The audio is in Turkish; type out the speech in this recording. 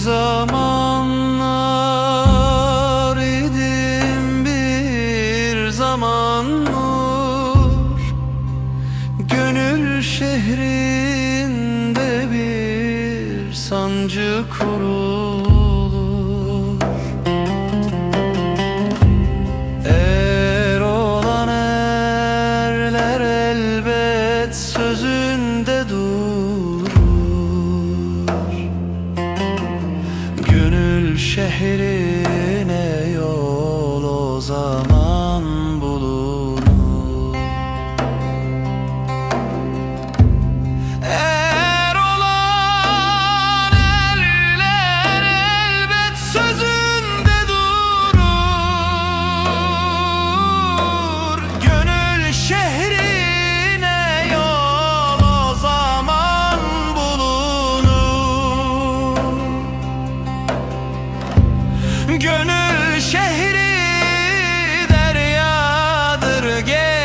zamanlar idim bir zaman nur. Gönül şehrinde bir sancı kurulur. Er olan erler elbet sözünde Gönül Gönül şehri